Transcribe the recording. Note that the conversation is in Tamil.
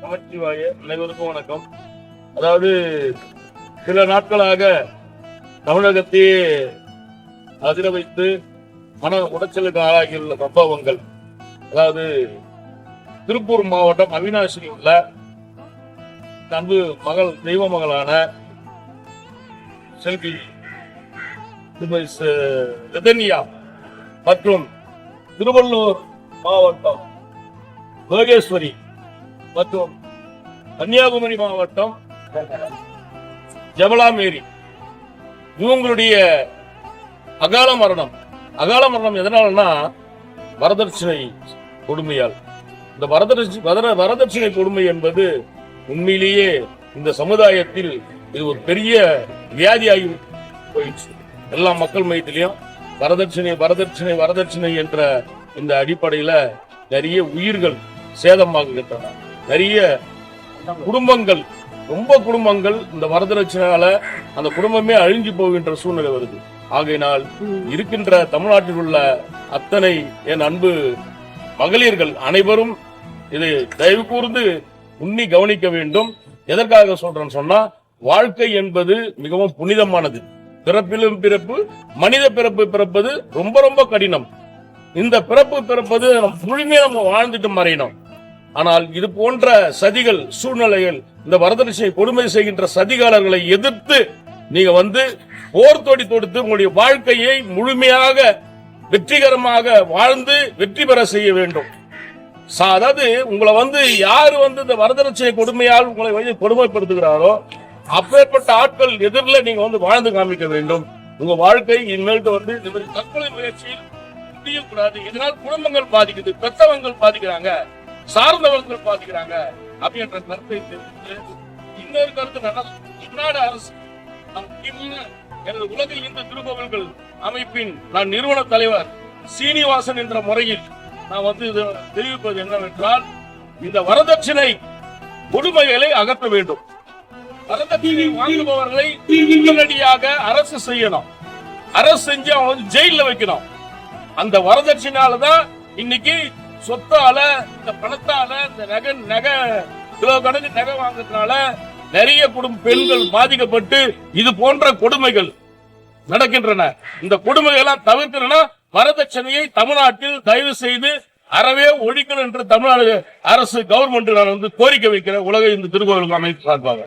நமச்சிவாய அனைவருக்கும் வணக்கம். அதாவது சில நாட்களாக தமிழகத்தையே அதிர வைத்து மன உடைச்சலுக்கு ஆளாகியுள்ள சம்பவங்கள். அதாவது திருப்பூர் மாவட்டம் அவினாசியில் உள்ள அன்பு மகள் தெய்வ மகளான செல்வி ரிதன்யா மற்றும் திருவள்ளூர் மாவட்டம் லோகேஸ்வரி மற்றும் கன்னியாகுமரி மாவட்டம் ஜபலாமேரி. இவங்களுடைய அகால மரணம். அகால மரணம் எதனாலன்னா வரதட்சணை கொடுமையால். இந்த வரதட்சி வர- வரதட்சணை கொடுமை என்பது உண்மையிலேயே இந்த சமுதாயத்தில் இது ஒரு பெரிய வியாதியாகி போயிடுச்சு. எல்லா மக்கள் மையத்திலையும் வரதட்சணை வரதட்சணை வரதட்சணை என்ற இந்த அடிப்படையில நிறைய உயிர்கள் சேதமாகுகின்றன நிறைய குடும்பங்கள் ரொம்ப குடும்பங்கள் இந்த வரதட்சணையால அந்த குடும்பமே அழிஞ்சு போகின்ற சூழ்நிலை வருது. ஆகையினால் இருக்கின்ற தமிழ்நாட்டில் உள்ள அத்தனை என் அன்பு மகளிர்கள் அனைவரும் இதை தயவு கூர்ந்து உண்ணி கவனிக்க வேண்டும். எதற்காக சொல்றேன்னு சொன்னா வாழ்க்கை என்பது மிகவும் புனிதமானது. பிறப்பிலும் பிறப்பு மனித பிறப்பு பிறப்பது ரொம்ப ரொம்ப கடினம். இந்த பிறப்பு பிறப்பது நம்ம நம்ம வாழ்ந்துட்டு மறையணும். ஆனால் இது போன்ற சதிகள் சூழ்நிலைகள் இந்த வரதட்சணை கொடுமை செய்கின்ற சதிகாரர்களை எதிர்த்து நீங்க வந்து போர் தொடி தொடுத்து உங்களுடைய வாழ்க்கையை முழுமையாக வெற்றிகரமாக வாழ்ந்து வெற்றி பெற செய்ய வேண்டும். அதாவது உங்களை வந்து யாரு வந்து இந்த வரதட்சணை கொடுமையால் உங்களை வந்து கொடுமைப்படுத்துகிறாரோ அப்பேற்பட்ட ஆட்கள் எதிரில் நீங்க வந்து வாழ்ந்து காமிக்க வேண்டும். உங்க வாழ்க்கை இனிமேல்ட்டு வந்து இந்த மாதிரி தற்கொலை முயற்சியில் முடியக்கூடாது. இதனால் குடும்பங்கள் பாதிக்குது பெத்தவங்கள் பாதிக்கிறாங்க. சார்ந்தவர்கள் பாதிக்கிறாங்க அப்படின்ற கருத்தை தெரிவித்து இன்னொரு கருத்து என்னன்னா, தமிழ்நாடு அரசு எனது உலக இந்து திருக்கோவில்கள் அமைப்பின் நான் நிறுவன தலைவர் சீனிவாசன் என்ற முறையில் நான் வந்து தெரிவிப்பது என்னவென்றால் இந்த வரதட்சணை கொடுமைகளை அகற்ற வேண்டும். வரதட்சணை வாங்குபவர்களை உடனடியாக அரசு செய்யணும். அரசு செஞ்சு அவன் வந்து ஜெயில வைக்கணும். அந்த வரதட்சணையால தான் இன்னைக்கு சொத்தால இந்த பணத்தால இந்த நகை நகை கிலோ கணக்கு நகை வாங்குறதுனால நிறைய குடும்ப பெண்கள் பாதிக்கப்பட்டு இது போன்ற கொடுமைகள் நடக்கின்றன. இந்த கொடுமைகள் எல்லாம் தவிர்க்கணும்னா வரதட்சணையை தமிழ்நாட்டில் தயவு செய்து அறவே ஒழிக்கணும் என்று தமிழ்நாடு அரசு கவர்மெண்ட் நான் வந்து கோரிக்கை வைக்கிறேன். உலக இந்த திருக்கோவில் அமைப்பு சார்பாக